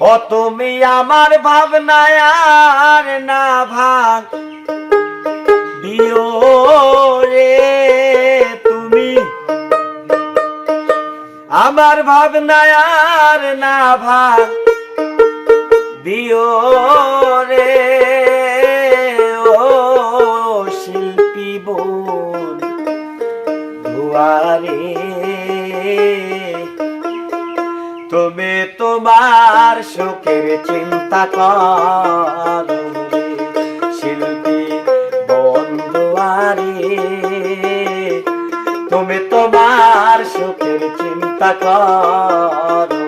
ও, তুমি আমার ভাবনায় আর না ভাগ। দিও রে তুমি। আমার ভাবনায় আর না ভাগ। দিও রে ও শিল্পী বোন, দুয়ারে তুমি তোমার সুখের চিন্তা কর শিল্পী বন্ধুয়ারি তুমি তোমার সুখের চিন্তা করো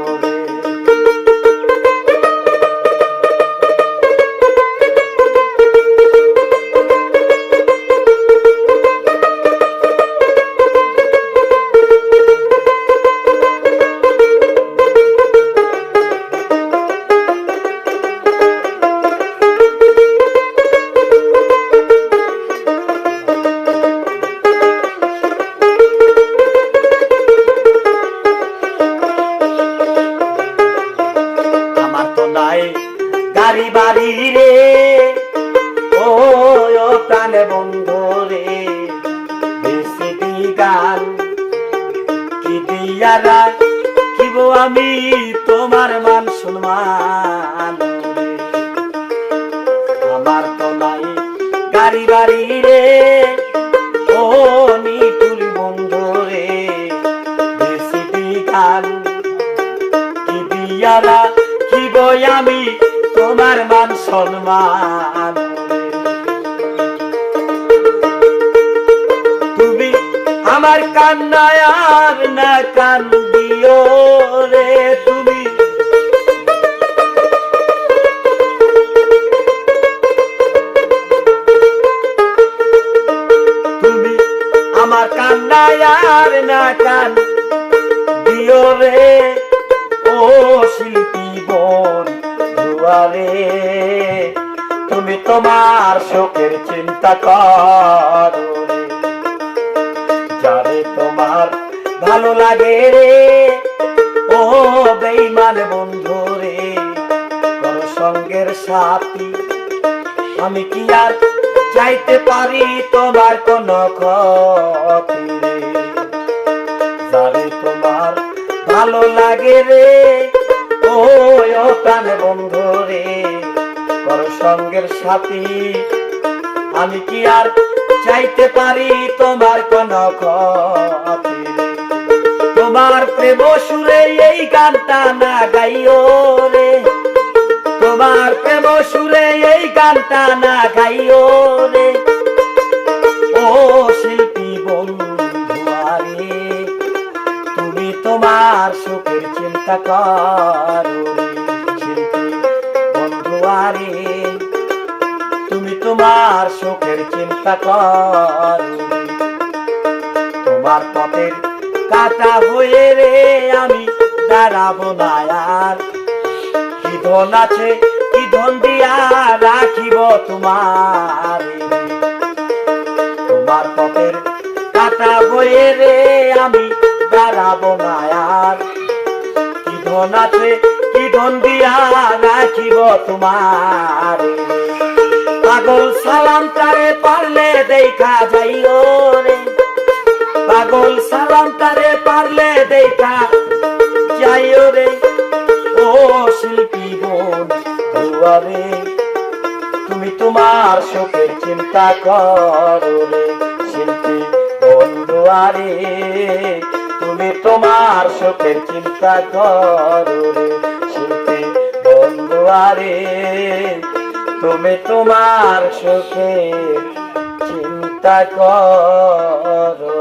গাড়ি বাড়ি রে। ও প্রাণ বন্ধ রে। বেশি গান কি দিয়া রাখিব আমি তোমার মান সম্মান? তুমি আমার কান্নায় আর না কান দিও রে তুমি। তুমি আমার কান্নায় আর না কান দিও রে। ও শিল্পী বোন দুয়ারে। তুমি তোমার শোকের চিন্তা করো যারে তোমার ভালো লাগে রে, ও বেইমান বন্ধু রে, কোন সঙ্গের সাথী আমি কি আর চাইতে পারি তোমার কোন ক্ষতি তোমার ভালো লাগে রে, ও প্রাণ বন্ধু রে সঙ্গের সাথী। আমি কি আর চাইতে পারি তোমার কোন তোমার প্রেম সুরে এই গানটা না গাইও রে। তোমার প্রেম সুরে এই গানটা না গাইও রে। ও শিল্পী বন্ধুয়ারে, তুমি তোমার সুখের চিন্তা করো শিল্পী বন্ধুয়ারে তোমার সুখের চিন্তা করো। তোমার পথের কাটা হয়ে রে আমি দাঁড়াবো না আর। কি ধন আছে, কি ধন দিয়া রাখিব তোমার? তোমার পথের কাটা বয়ে রে আমি দাঁড়াবো না আর। কি ধন আছে, কি ধন দিয়া রাখিব তোমার? সালাম তারে পারলে দেখা যাইও রে। পাগল সালাম পারলে দেখা যাইও রে। ও শিল্পী বোন দুয়ারে তুমি তোমার শোকের চিন্তা করো রে। শিল্পী বন্ধুয়ারে তুমি তোমার শোকের চিন্তা করো রে। শিল্পী বন্ধুয়ারে তুমি তোমার সুখে চিন্তা করো।